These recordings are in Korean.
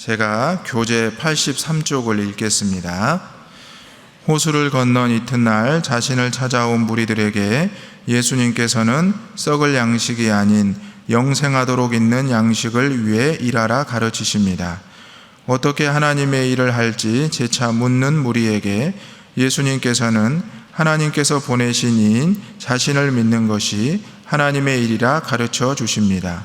제가 교재 83쪽을 읽겠습니다. 호수를 건넌 이튿날 자신을 찾아온 무리들에게 예수님께서는 썩을 양식이 아닌 영생하도록 있는 양식을 위해 일하라 가르치십니다. 어떻게 하나님의 일을 할지 재차 묻는 무리에게 예수님께서는 하나님께서 보내신 이인 자신을 믿는 것이 하나님의 일이라 가르쳐 주십니다.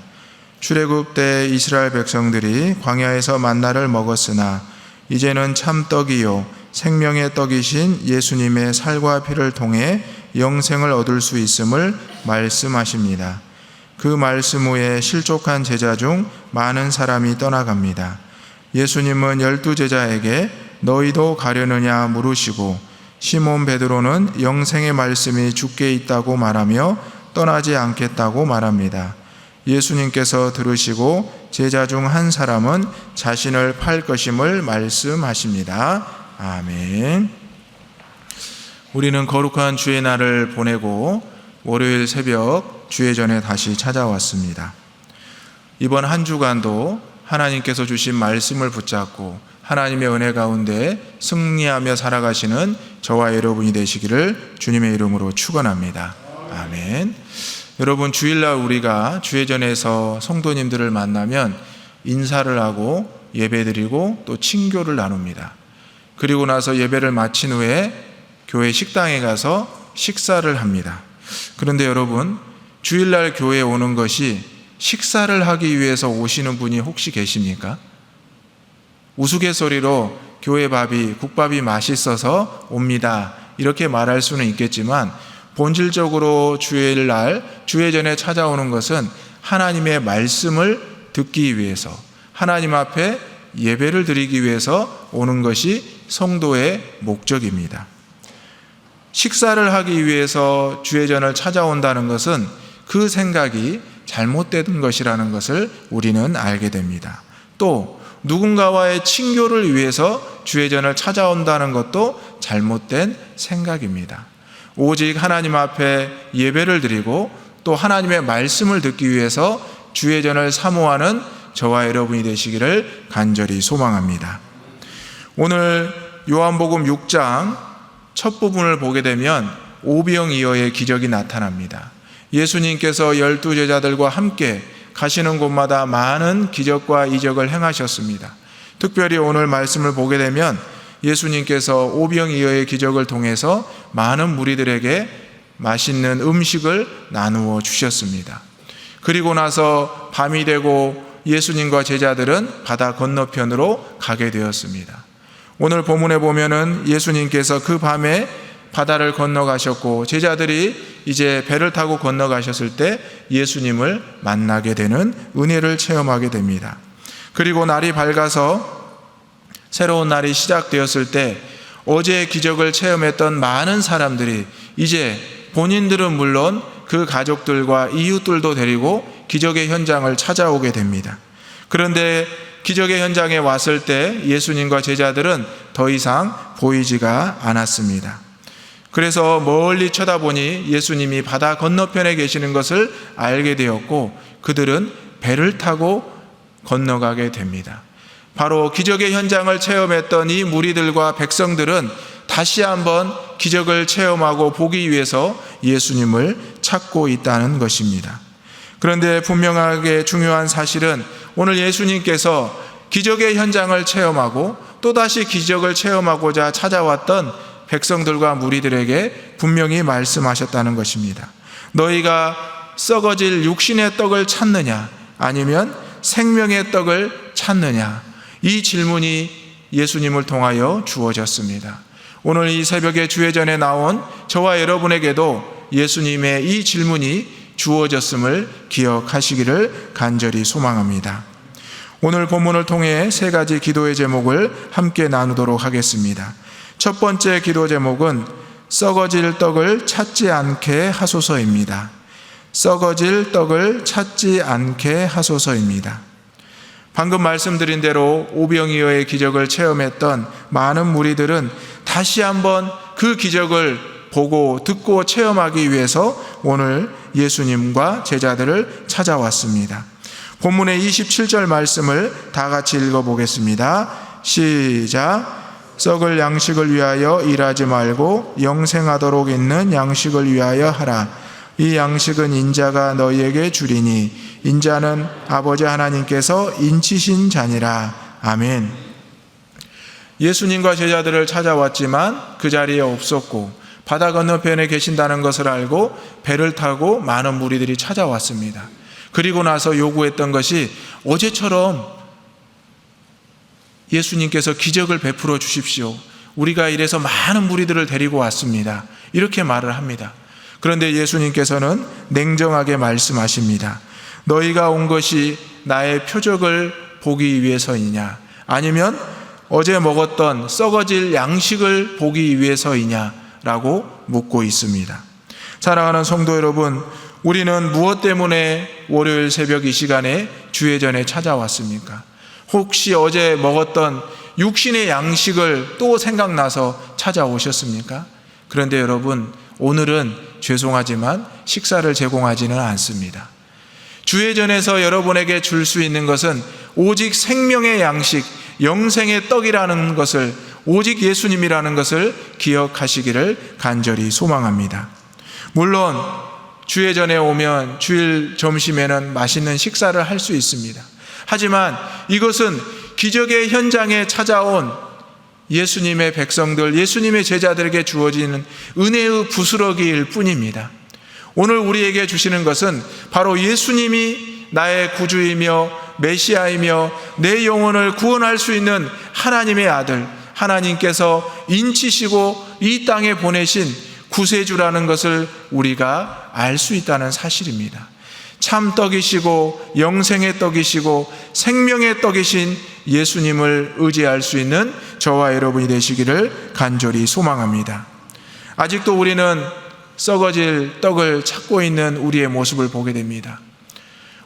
출애굽 때 이스라엘 백성들이 광야에서 만나를 먹었으나 이제는 참 떡이요 생명의 떡이신 예수님의 살과 피를 통해 영생을 얻을 수 있음을 말씀하십니다. 그 말씀 후에 실족한 제자 중 많은 사람이 떠나갑니다. 예수님은 열두 제자에게 너희도 가려느냐 물으시고 시몬 베드로는 영생의 말씀이 주께 있다고 말하며 떠나지 않겠다고 말합니다. 예수님께서 들으시고 제자 중 한 사람은 자신을 팔 것임을 말씀하십니다. 아멘. 우리는 거룩한 주의 날을 보내고 월요일 새벽 주의 전에 다시 찾아왔습니다. 이번 한 주간도 하나님께서 주신 말씀을 붙잡고 하나님의 은혜 가운데 승리하며 살아가시는 저와 여러분이 되시기를 주님의 이름으로 축원합니다. 아멘. 여러분 주일날 우리가 주의 전에서 성도님들을 만나면 인사를 하고 예배드리고 또 친교를 나눕니다. 그리고 나서 예배를 마친 후에 교회 식당에 가서 식사를 합니다. 그런데 여러분 주일날 교회에 오는 것이 식사를 하기 위해서 오시는 분이 혹시 계십니까? 우스갯소리로 교회 밥이 국밥이 맛있어서 옵니다. 이렇게 말할 수는 있겠지만 본질적으로 주일날 주의 전에 찾아오는 것은 하나님의 말씀을 듣기 위해서 하나님 앞에 예배를 드리기 위해서 오는 것이 성도의 목적입니다. 식사를 하기 위해서 주의 전을 찾아온다는 것은 그 생각이 잘못된 것이라는 것을 우리는 알게 됩니다. 또 누군가와의 친교를 위해서 주의 전을 찾아온다는 것도 잘못된 생각입니다. 오직 하나님 앞에 예배를 드리고 또 하나님의 말씀을 듣기 위해서 주의 전을 사모하는 저와 여러분이 되시기를 간절히 소망합니다. 오늘 요한복음 6장 첫 부분을 보게 되면 오병이어의 기적이 나타납니다. 예수님께서 열두 제자들과 함께 가시는 곳마다 많은 기적과 이적을 행하셨습니다. 특별히 오늘 말씀을 보게 되면 예수님께서 오병이어의 기적을 통해서 많은 무리들에게 맛있는 음식을 나누어 주셨습니다. 그리고 나서 밤이 되고 예수님과 제자들은 바다 건너편으로 가게 되었습니다. 오늘 본문에 보면은 예수님께서 그 밤에 바다를 건너가셨고 제자들이 이제 배를 타고 건너가셨을 때 예수님을 만나게 되는 은혜를 체험하게 됩니다. 그리고 날이 밝아서 새로운 날이 시작되었을 때 어제의 기적을 체험했던 많은 사람들이 이제 본인들은 물론 그 가족들과 이웃들도 데리고 기적의 현장을 찾아오게 됩니다. 그런데 기적의 현장에 왔을 때 예수님과 제자들은 더 이상 보이지가 않았습니다. 그래서 멀리 쳐다보니 예수님이 바다 건너편에 계시는 것을 알게 되었고 그들은 배를 타고 건너가게 됩니다. 바로 기적의 현장을 체험했던 이 무리들과 백성들은 다시 한번 기적을 체험하고 보기 위해서 예수님을 찾고 있다는 것입니다. 그런데 분명하게 중요한 사실은 오늘 예수님께서 기적의 현장을 체험하고 또다시 기적을 체험하고자 찾아왔던 백성들과 무리들에게 분명히 말씀하셨다는 것입니다. 너희가 썩어질 육신의 떡을 찾느냐 아니면 생명의 떡을 찾느냐 이 질문이 예수님을 통하여 주어졌습니다. 오늘 이 새벽에 주회전에 나온 저와 여러분에게도 예수님의 이 질문이 주어졌음을 기억하시기를 간절히 소망합니다. 오늘 본문을 통해 세 가지 기도의 제목을 함께 나누도록 하겠습니다. 첫 번째 기도 제목은 썩어질 떡을 찾지 않게 하소서입니다. 썩어질 떡을 찾지 않게 하소서입니다. 방금 말씀드린 대로 오병이어의 기적을 체험했던 많은 무리들은 다시 한번 그 기적을 보고 듣고 체험하기 위해서 오늘 예수님과 제자들을 찾아왔습니다. 본문의 27절 말씀을 다 같이 읽어보겠습니다. 시작. 썩을 양식을 위하여 일하지 말고 영생하도록 있는 양식을 위하여 하라. 이 양식은 인자가 너희에게 주리니 인자는 아버지 하나님께서 인치신 자니라. 아멘. 예수님과 제자들을 찾아왔지만 그 자리에 없었고 바다 건너편에 계신다는 것을 알고 배를 타고 많은 무리들이 찾아왔습니다. 그리고 나서 요구했던 것이 어제처럼 예수님께서 기적을 베풀어 주십시오. 우리가 이래서 많은 무리들을 데리고 왔습니다. 이렇게 말을 합니다. 그런데 예수님께서는 냉정하게 말씀하십니다. 너희가 온 것이 나의 표적을 보기 위해서이냐? 아니면 어제 먹었던 썩어질 양식을 보기 위해서이냐? 라고 묻고 있습니다. 사랑하는 성도 여러분, 우리는 무엇 때문에 월요일 새벽 이 시간에 주회전에 찾아왔습니까? 혹시 어제 먹었던 육신의 양식을 또 생각나서 찾아오셨습니까? 그런데 여러분, 오늘은 죄송하지만 식사를 제공하지는 않습니다. 주회전에서 여러분에게 줄 수 있는 것은 오직 생명의 양식, 영생의 떡이라는 것을 오직 예수님이라는 것을 기억하시기를 간절히 소망합니다. 물론 주회전에 오면 주일 점심에는 맛있는 식사를 할 수 있습니다. 하지만 이것은 기적의 현장에 찾아온 예수님의 백성들, 예수님의 제자들에게 주어지는 은혜의 부스러기일 뿐입니다. 오늘 우리에게 주시는 것은 바로 예수님이 나의 구주이며 메시아이며 내 영혼을 구원할 수 있는 하나님의 아들, 하나님께서 인치시고 이 땅에 보내신 구세주라는 것을 우리가 알 수 있다는 사실입니다. 참 떡이시고 영생의 떡이시고 생명의 떡이신 예수님을 의지할 수 있는 저와 여러분이 되시기를 간절히 소망합니다. 아직도 우리는 썩어질 떡을 찾고 있는 우리의 모습을 보게 됩니다.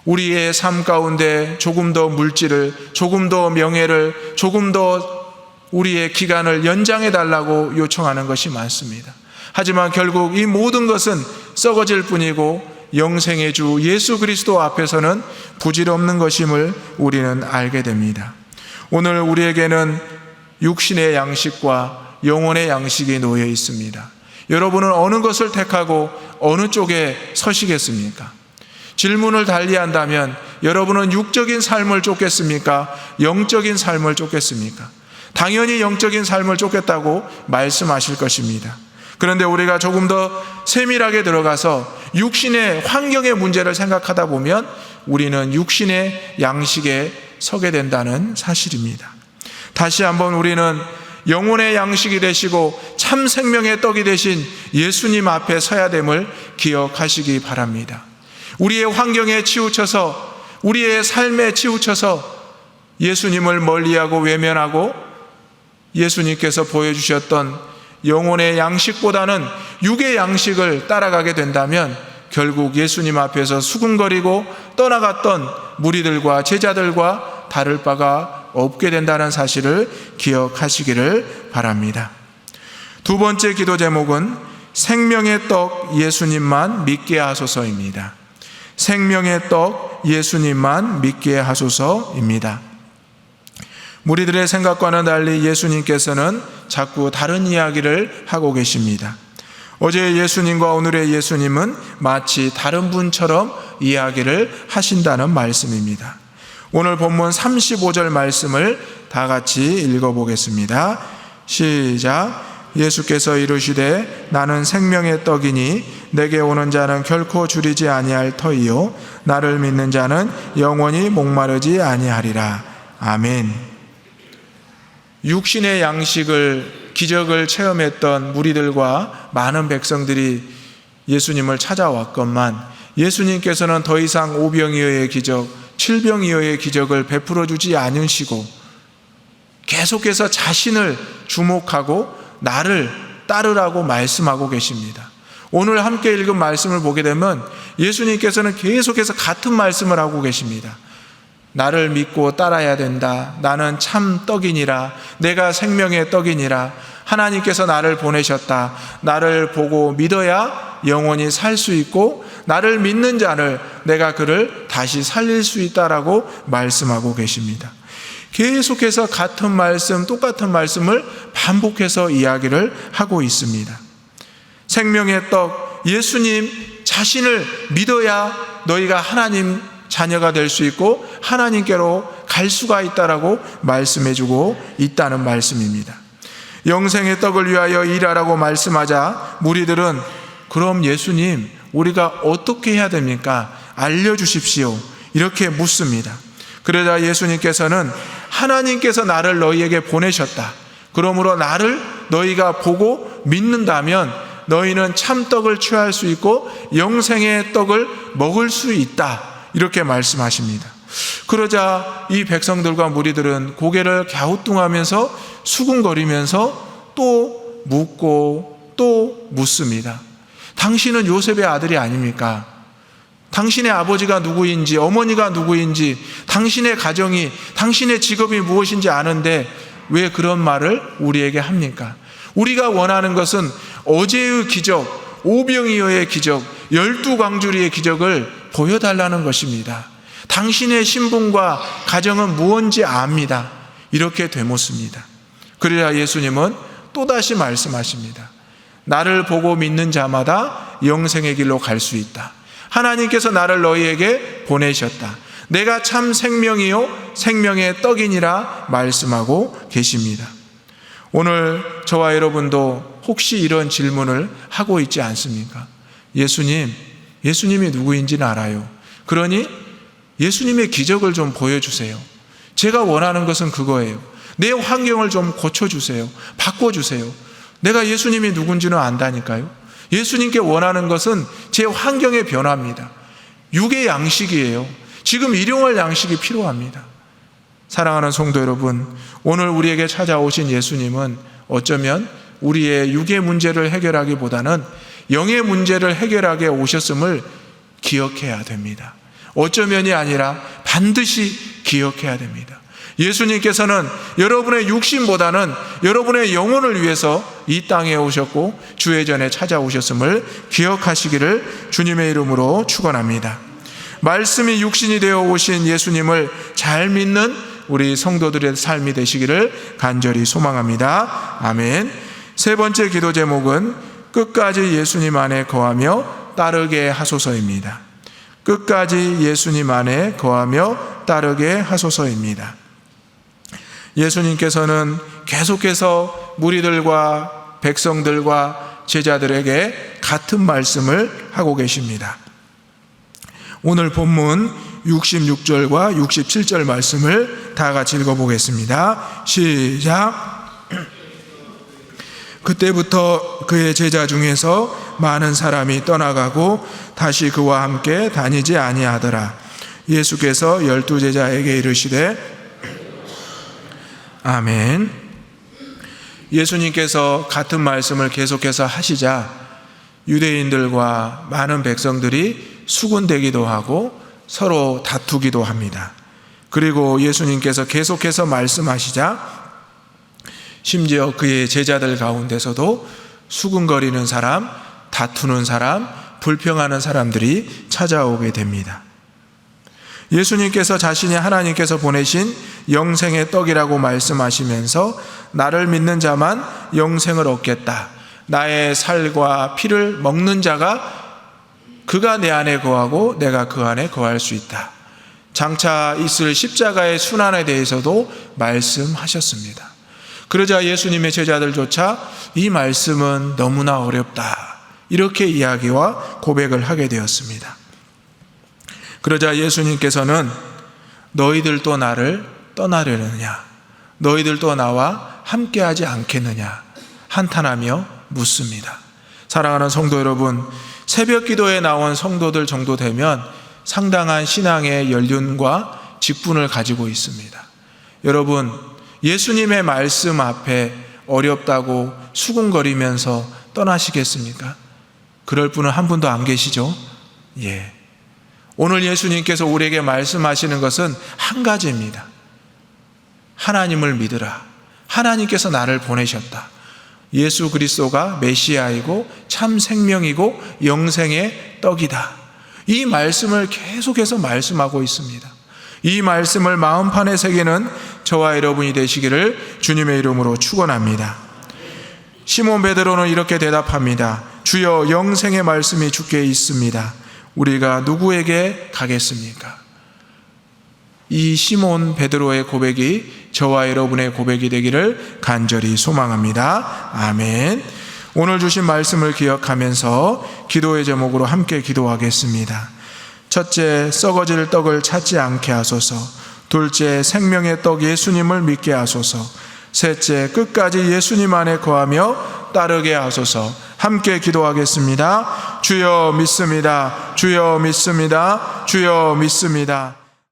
우리의 삶 가운데 조금 더 물질을, 조금 더 명예를, 조금 더 우리의 기간을 연장해 달라고 요청하는 것이 많습니다. 하지만 결국 이 모든 것은 썩어질 뿐이고 영생의 주 예수 그리스도 앞에서는 부질없는 것임을 우리는 알게 됩니다. 오늘 우리에게는 육신의 양식과 영혼의 양식이 놓여 있습니다. 여러분은 어느 것을 택하고 어느 쪽에 서시겠습니까? 질문을 달리 한다면 여러분은 육적인 삶을 쫓겠습니까? 영적인 삶을 쫓겠습니까? 당연히 영적인 삶을 쫓겠다고 말씀하실 것입니다. 그런데 우리가 조금 더 세밀하게 들어가서 육신의 환경의 문제를 생각하다 보면 우리는 육신의 양식에 서게 된다는 사실입니다. 다시 한번 우리는 영혼의 양식이 되시고 참 생명의 떡이 되신 예수님 앞에 서야 됨을 기억하시기 바랍니다. 우리의 환경에 치우쳐서 우리의 삶에 치우쳐서 예수님을 멀리하고 외면하고 예수님께서 보여주셨던 영혼의 양식보다는 육의 양식을 따라가게 된다면 결국 예수님 앞에서 수군거리고 떠나갔던 무리들과 제자들과 다를 바가 없게 된다는 사실을 기억하시기를 바랍니다. 두 번째 기도 제목은 생명의 떡 예수님만 믿게 하소서입니다. 생명의 떡 예수님만 믿게 하소서입니다. 무리들의 생각과는 달리 예수님께서는 자꾸 다른 이야기를 하고 계십니다. 어제 예수님과 오늘의 예수님은 마치 다른 분처럼 이야기를 하신다는 말씀입니다. 오늘 본문 35절 말씀을 다 같이 읽어보겠습니다. 시작. 예수께서 이르시되 나는 생명의 떡이니 내게 오는 자는 결코 줄이지 아니할 터이요 나를 믿는 자는 영원히 목마르지 아니하리라. 아멘. 육신의 양식을 기적을 체험했던 무리들과 많은 백성들이 예수님을 찾아왔건만 예수님께서는 더 이상 오병이어의 기적, 칠병이어의 기적을 베풀어 주지 않으시고 계속해서 자신을 주목하고 나를 따르라고 말씀하고 계십니다. 오늘 함께 읽은 말씀을 보게 되면 예수님께서는 계속해서 같은 말씀을 하고 계십니다. 나를 믿고 따라야 된다. 나는 참 떡이니라. 내가 생명의 떡이니라. 하나님께서 나를 보내셨다. 나를 보고 믿어야 영원히 살 수 있고 나를 믿는 자를 내가 그를 다시 살릴 수 있다라고 말씀하고 계십니다. 계속해서 같은 말씀, 똑같은 말씀을 반복해서 이야기를 하고 있습니다. 생명의 떡, 예수님 자신을 믿어야 너희가 하나님 자녀가 될 수 있고 하나님께로 갈 수가 있다라고 말씀해 주고 있다는 말씀입니다. 영생의 떡을 위하여 일하라고 말씀하자 무리들은 그럼 예수님 우리가 어떻게 해야 됩니까? 알려 주십시오. 이렇게 묻습니다. 그러자 예수님께서는 하나님께서 나를 너희에게 보내셨다. 그러므로 나를 너희가 보고 믿는다면 너희는 참떡을 취할 수 있고 영생의 떡을 먹을 수 있다. 이렇게 말씀하십니다. 그러자 이 백성들과 무리들은 고개를 갸우뚱하면서 수군거리면서 또 묻고 또 묻습니다. 당신은 요셉의 아들이 아닙니까? 당신의 아버지가 누구인지, 어머니가 누구인지, 당신의 가정이, 당신의 직업이 무엇인지 아는데 왜 그런 말을 우리에게 합니까? 우리가 원하는 것은 어제의 기적, 오병이어의 기적, 열두 광주리의 기적을 보여달라는 것입니다. 당신의 신분과 가정은 무언지 압니다. 이렇게 되묻습니다. 그래야 예수님은 또다시 말씀하십니다. 나를 보고 믿는 자마다 영생의 길로 갈 수 있다. 하나님께서 나를 너희에게 보내셨다. 내가 참 생명이요 생명의 떡이니라 말씀하고 계십니다. 오늘 저와 여러분도 혹시 이런 질문을 하고 있지 않습니까? 예수님, 예수님이 누구인지는 알아요. 그러니 예수님의 기적을 좀 보여주세요. 제가 원하는 것은 그거예요. 내 환경을 좀 고쳐주세요. 바꿔주세요. 내가 예수님이 누군지는 안다니까요. 예수님께 원하는 것은 제 환경의 변화입니다. 육의 양식이에요. 지금 일용할 양식이 필요합니다. 사랑하는 성도 여러분, 오늘 우리에게 찾아오신 예수님은 어쩌면 우리의 육의 문제를 해결하기보다는 영의 문제를 해결하게 오셨음을 기억해야 됩니다. 어쩌면이 아니라 반드시 기억해야 됩니다. 예수님께서는 여러분의 육신보다는 여러분의 영혼을 위해서 이 땅에 오셨고 주의 전에 찾아오셨음을 기억하시기를 주님의 이름으로 축원합니다. 말씀이 육신이 되어 오신 예수님을 잘 믿는 우리 성도들의 삶이 되시기를 간절히 소망합니다. 아멘. 세 번째 기도 제목은 끝까지 예수님 안에 거하며 따르게 하소서입니다. 끝까지 예수님 안에 거하며 따르게 하소서입니다. 예수님께서는 계속해서 무리들과 백성들과 제자들에게 같은 말씀을 하고 계십니다. 오늘 본문 66절과 67절 말씀을 다 같이 읽어보겠습니다. 시작. 그때부터 그의 제자 중에서 많은 사람이 떠나가고 다시 그와 함께 다니지 아니하더라. 예수께서 열두 제자에게 이르시되 아멘. 예수님께서 같은 말씀을 계속해서 하시자 유대인들과 많은 백성들이 수군되기도 하고 서로 다투기도 합니다. 그리고 예수님께서 계속해서 말씀하시자 심지어 그의 제자들 가운데서도 수군거리는 사람, 다투는 사람, 불평하는 사람들이 찾아오게 됩니다. 예수님께서 자신이 하나님께서 보내신 영생의 떡이라고 말씀하시면서 나를 믿는 자만 영생을 얻겠다. 나의 살과 피를 먹는 자가 그가 내 안에 거하고 내가 그 안에 거할 수 있다. 장차 있을 십자가의 순환에 대해서도 말씀하셨습니다. 그러자 예수님의 제자들조차 이 말씀은 너무나 어렵다. 이렇게 이야기와 고백을 하게 되었습니다. 그러자 예수님께서는 너희들도 나를 떠나려느냐? 너희들도 나와 함께하지 않겠느냐? 한탄하며 묻습니다. 사랑하는 성도 여러분, 새벽 기도에 나온 성도들 정도 되면 상당한 신앙의 연륜과 직분을 가지고 있습니다. 여러분, 예수님의 말씀 앞에 어렵다고 수군거리면서 떠나시겠습니까? 그럴 분은 한 분도 안 계시죠? 예. 오늘 예수님께서 우리에게 말씀하시는 것은 한 가지입니다. 하나님을 믿으라. 하나님께서 나를 보내셨다. 예수 그리스도가 메시아이고 참 생명이고 영생의 떡이다. 이 말씀을 계속해서 말씀하고 있습니다. 이 말씀을 마음판에 새기는 저와 여러분이 되시기를 주님의 이름으로 축원합니다. 시몬 베드로는 이렇게 대답합니다. 주여 영생의 말씀이 주께 있습니다. 우리가 누구에게 가겠습니까? 이 시몬 베드로의 고백이 저와 여러분의 고백이 되기를 간절히 소망합니다. 아멘. 오늘 주신 말씀을 기억하면서 기도의 제목으로 함께 기도하겠습니다. 첫째, 썩어질 떡을 찾지 않게 하소서. 둘째, 생명의 떡 예수님을 믿게 하소서. 셋째, 끝까지 예수님 안에 거하며 따르게 하소서. 함께 기도하겠습니다. 주여 믿습니다. 주여 믿습니다. 주여 믿습니다.